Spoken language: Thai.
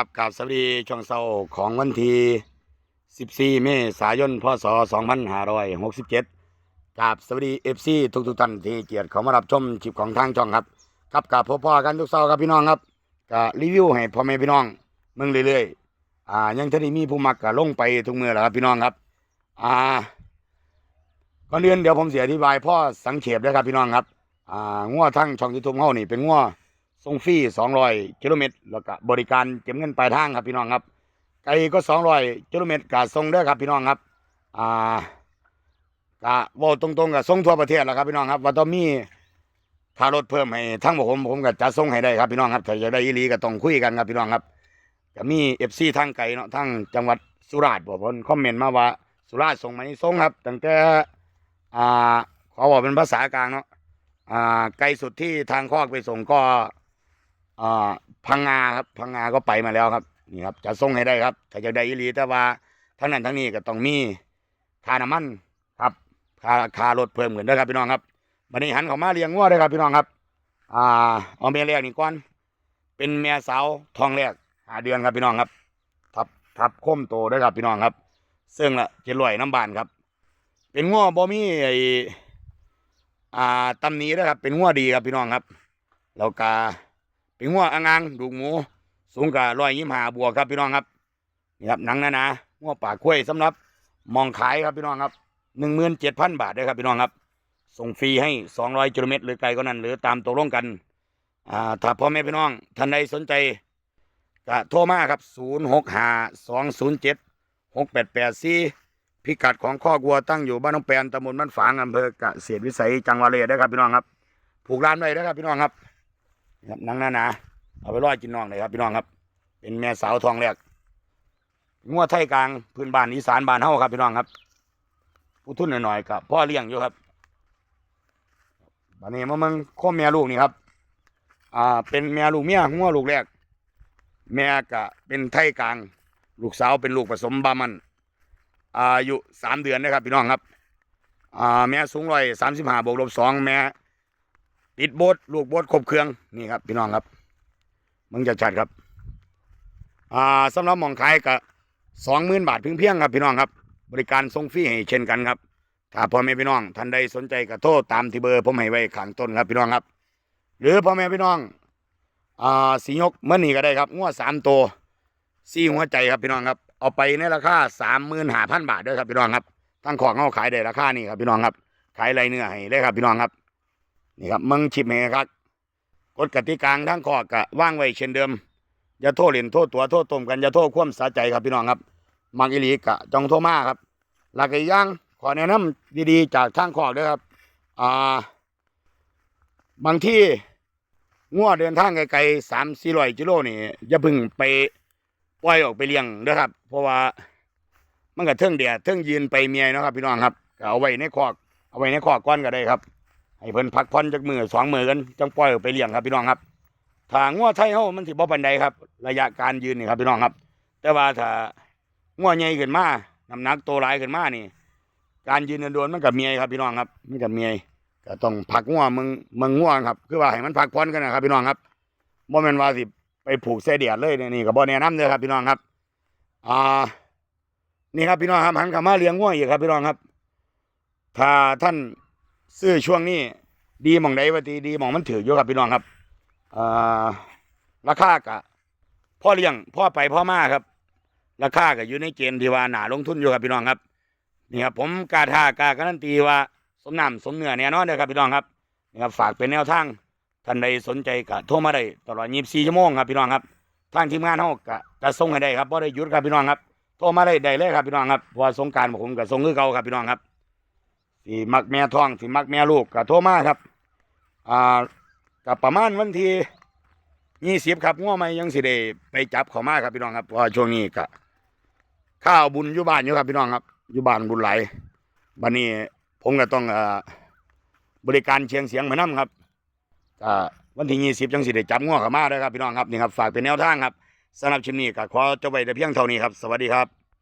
ครับกับสวัสดีช่วงเช้าของวันที่ 14 เมษายน พศ 2567กับสวัสดี FC ทุกทุกๆท่านที่เกียรติเขามารับชมคลิปของทางช่องครับครับกับพ่อๆกันทุกเช้าครับพี่น้องครับก็รีวิวให้พ่อแม่พี่น้องเมืองเรื่อยๆอ่ายังท่านี้มีผู้มักก็ลงไปทุกเมื่อแหล้วครับพี่น้องครับอ่าก่อนอื่นเดี๋ยวผมเสียอธิบายพ่อสังเขปด้วยครับพี่น้องครับอ่างัวทั้งช่องยูทูบเฮานี่เป็นงัว ส่งฟรี200กิโลเมตรแล้วก็บริการเก็บเงินปลายทางครับพี่น้องครับไกลก็ 200กิโลเมตรก็ส่งเด้อครับพี่น้องครับอ่ากะเว่าตรงๆก็ส่งทั่วประเทศแล้วครับพี่น้องครับว่าต้องมีค่ารถเพิ่มให้ทั้งผมผมก็จะส่งให้ได้ครับพี่น้องครับถ้าจะได้อีหลีก็ต้องคุยกันครับพี่น้องครับก็มี FC ทางไกลเนาะทางจังหวัดสุราษฎร์บอกเพิ่นคอมเมนต์มาว่าสุราษฎร์ส่งไหมส่งครับตั้งแต่อ่าขอบอกเป็นภาษากลางเนาะอ่าไกลสุดที่ทางคอกไปส่งก็ อ่าพังงาครับพังงาก็ไปมาแล้วครับนี่ครับจะส่งให้ได้ครับ ถ้าจะได้อีหลีแต่ว่าทั้งนั้นทั้งนี้ก็ต้องมีค่าน้ำมันครับค่าค่ารถเพิ่มเงินด้วยครับพี่น้องครับบันนี้หันเขามาเลี้ยงงัวด้วยครับพี่น้องครับ อ่าเอาเมียแรกนี่ก่อน เป็นเมียสาวทองแรกหาเดือนครับพี่น้องครับ ทับทับคมโตด้วยครับพี่น้องครับ ซึ่งละเจ็ดร้อยน้ำบานครับ เป็นงัวบ่มีไออ่าตำนี้ด้ครับ เป็นงัวดีครับพี่น้องครับแล้วก็ เป็นหัวอ่างางดูกหมู สูงกับร้อยยี่ห้าบวกครับพี่น้องครับนี่ครับหนังนะนะหัวปากกล้วยสำหรับมองขายครับพี่น้องครับหนึ่งหมื่นเจ็ดพันบาทด้วยครับพี่น้องครับ ส่งฟรีให้สองร้อยกิโลเมตรหรือไกลก็นั้น หรือตามตกลงกันอ่าถ้าพ่อแม่พี่น้องท่านใดสนใจก็โทรมาครับศูนย์หกห้าสองศูนย์เจ็ดหกแปดแปดสี่พิกัดของข้อกวัวตั้งอยู่บ้านน้องแปนตำบลบ้านฝางอำเภอกเกษตรวิสัยจังหวัดเลยได้ครับพี่น้องครับ ผูกร้านไว้ได้ครับพี่น้องครับ ครับนังหนาหนาเอาไปร้อยกินน้องเลยครับพี่น้องครับ เป็นแม่สาวทองแรกงัวไทยกลางพื้นบ้านอีสานบ้านเฮาครับพี่น้องครับ ผู้ทุนหน่อยๆกับพ่อเลี้ยงอยู่ครับบัดนี้มามึงโคมแม่ลูกนี่ครับ อ่า เป็นแม่ลูกเมียงัวลูกแรก แม่กะเป็นไทยกลาง ลูกสาวเป็นลูกผสมบามันอายุสามเดือนนะครับพี่น้องครับ อ่า แม่สูงร้อยสามสิบห้าบวกลบสองแม่ ติดโบสลูกโบสครบเครื่องนี่ครับพี่น้องครับ มึงจะชัดครับ อ่าสำหรับมองขายก็สองหมื่นบาทเพียงๆครับพี่น้องครับ บริการส่งฟรีให้เช่นกันครับถ้าพ่อแม่พี่น้องท่านใดสนใจก็โทรตามที่เบอร์ผมให้ไว้ข้างต้นครับพี่น้องครับ หรือพ่อแม่พี่น้องอ่าสียกเมื่อนี้ก็ได้ครับงวดสามตัวสี่หัวใจครับพี่น้องครับ เอาไปในราคาสามหมื่นห้าพันบาทด้วยครับพี่น้องครับทั้งของเขาขายได้ราคานี่ครับพี่น้องครับ ขายไรเนื้อให้ได้ครับพี่น้องครับ นี่ครับมึงชิปแหครับกฎกติกาทั้งข้อกะว่างไว้เช่นเดิมอย่าโทษเล่นโทษตัวโทษตมกันอย่าโทษความสาใจครับพี่น้องครับมังอิลีกะจองโทรมาครับ หลักอีกอย่างขอแนะนำดีๆ จากทางขอกด้วยครับอ่าบางที่งัวเดินทางไกลๆสามสี่ร้อยกิโลนี่อย่าพึ่งไปปล่อยออกไปเลี้ยงนะครับ เพราะว่ามันก็เทิงเดียเทิงยืนไปเมียนะครับ พี่น้องครับเอาไว้ในคอกเอาไว้ในคอกก้อนก็ได้ครับ ให้เพิ่นพักผ่อนจักมือสองมือกันจังปล่อยไปเลี้ยงครับพี่น้องครับถ้างัวไทยเฮามันสิบ่ปานใดครับ ระยะการยืนนี่ครับพี่น้องครับ แต่ว่าถ้างัวใหญ่ขึ้นมาน้ำหนักโตหลายขึ้นมานี่ การยืนโดนมันกับเมียครับพี่น้องครับ มันกับเมียก็ต้องพักงัวมึงมึงงัวครับ คือว่าให้มันพักผ่อนกันนะครับพี่น้องครับบ่แม่นว่าสิไปผูกเสเดียดเลยเนี่ยนี่ก็บ่แนะนำเด้อครับพี่น้องครับอ่านี่ครับพี่น้องครับหันเข้ามาเลี้ยงงัวอีกครับพี่น้องครับ ถ้าท่าน ซื้อช่วงนี้ ดีมองใดว่าดีดีมองมันถืออยู่ครับพี่น้องครับอราคากะพ่อเลี้ยงพ่อไปพ่อมาครับ ราคาก็อยู่ในเกณฑ์ที่ว่าหนาลงทุนอยู่ครับพี่น้องครับนี่ครับผมกาทากาการันตีว่าสมน้ำสมเนื้อแน่นอนเลยครับพี่น้องครับนี่ครับฝากเป็นแนวทางท่านใดสนใจก็โทรมาได้ตลอด24ชั่วโมงครับพี่น้องครับทางทีมงานเฮาก็จะส่งให้ได้ครับบ่ได้ยุดครับพี่น้องครับโทรมาได้ได้เลยครับพี่น้องครับพราะว่าสงกรารผมก็ส่งคือเก่าครับพี่น้องครับ สิมักแม่ท้องสิมักแม่ลูกก็โทรมาครับ อ่ากับประมาณวันที่ยี่สิบครับง้อไม่ยังสิได้ไปจับเขามาครับพี่น้องครับเพราะช่วงนี้ก็ข้าวบุญอยู่บ้านอยู่ครับพี่น้องครับอยู่บ้านบุญไหลบันนี้ผมก็ต้องเอ่อบริการเชียงเสียงเหมือนน้ำครับก็วันที่ยี่สิบจังสิได้จับง้อเขามาเลยครับพี่น้องครับนี่ครับฝากเป็นแนวทางครับสำหรับชิมนี้ก็ขอจบไปแต่เพียงเท่านี้ครับ สวัสดีครับ